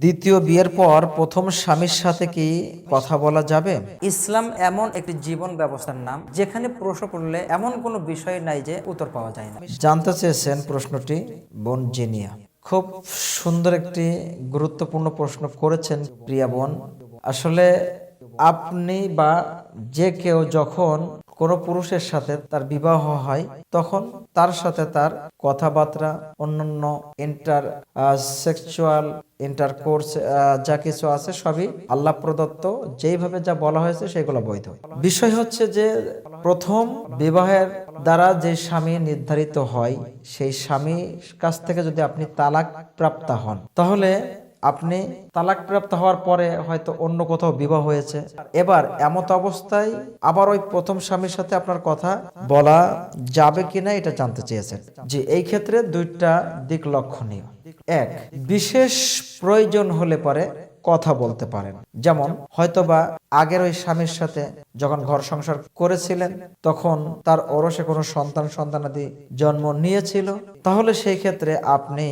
দ্বিতীয় বিয়ের পর প্রথম স্বামীর সাথে কি কথা বলা যাবে? ইসলাম এমন একটি জীবন ব্যবস্থার নাম যেখানে প্রশ্ন করলে এমন কোনো বিষয় নাই যে উত্তর পাওয়া যায় না। জানতে চেয়েছেন প্রশ্নটি বোন জেনিয়া। খুব সুন্দর একটি গুরুত্বপূর্ণ প্রশ্ন করেছেন প্রিয়া বোন। আসলে আপনি বা যে কেউ যখন কোনো পুরুষের সাথে তার বিবাহ হয়, তখন তার সাথে তার কথাবার্তা, অন্যান্য ইন্টার সেক্সুয়াল ইন্টারকোর্স যা কিছু আছে সবই আল্লাহ প্রদত্ত, যেইভাবে যা বলা হয়েছে সেগুলো বৈধ। বিষয় হচ্ছে যে প্রথম বিবাহের দ্বারা যে স্বামী নির্ধারিত হয়, সেই স্বামীর কাছ থেকে যদি আপনি তালাক প্রাপ্ত হন, তাহলে আপনি তালাক প্রাপ্ত হওয়ার পরে হয়তো অন্য কোথাও বিবাহ হয়েছে। এবার এমত অবস্থায় আবার ওই প্রথম স্বামীর সাথে আপনার কথা বলা যাবে কিনা এটা জানতে চেয়েছেন যে এই ক্ষেত্রে দুইটা দিক লক্ষণীয়। এক, বিশেষ প্রয়োজন হলে পরে কথা বলতে পারেন। যেমন হয়তোবা আগের ওই স্বামীর সাথে যখন ঘর সংসার করেছিলেন, তখন তার ওরসে কোনো সন্তান সন্তানাদি জন্ম নিয়েছিল। তাহলে সেই ক্ষেত্রে আপনি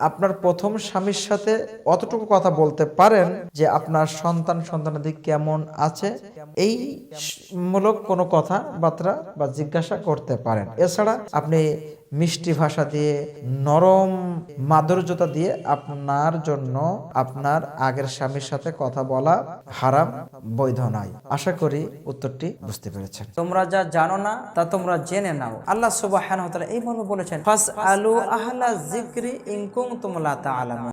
আপনার প্রথম স্বামীর সাথে অতটুকু কথা বলতে পারেন যে আপনার সন্তান সন্তানাদি কেমন আছে? এই মূলক কোনো কথা বার্তা বা জিজ্ঞাসা করতে পারেন। এছাড়া আপনি মিষ্টি ভাষা দিয়ে, নরম মাধুর্যতা দিয়ে আপনার জন্য আপনার আগের স্বামীর সাথে কথা বলা হারাম, বৈধ নয়। আশা করি উত্তরটি বুঝতে পেরেছেন। তোমরা যা জানো না, তা তোমরা জেনে নাও। আল্লাহ সুবাহ এই মর্ম বলেছেন ফাস আলু আহলা জিক্রি ইনকুম তোমলা তা তা'লামুন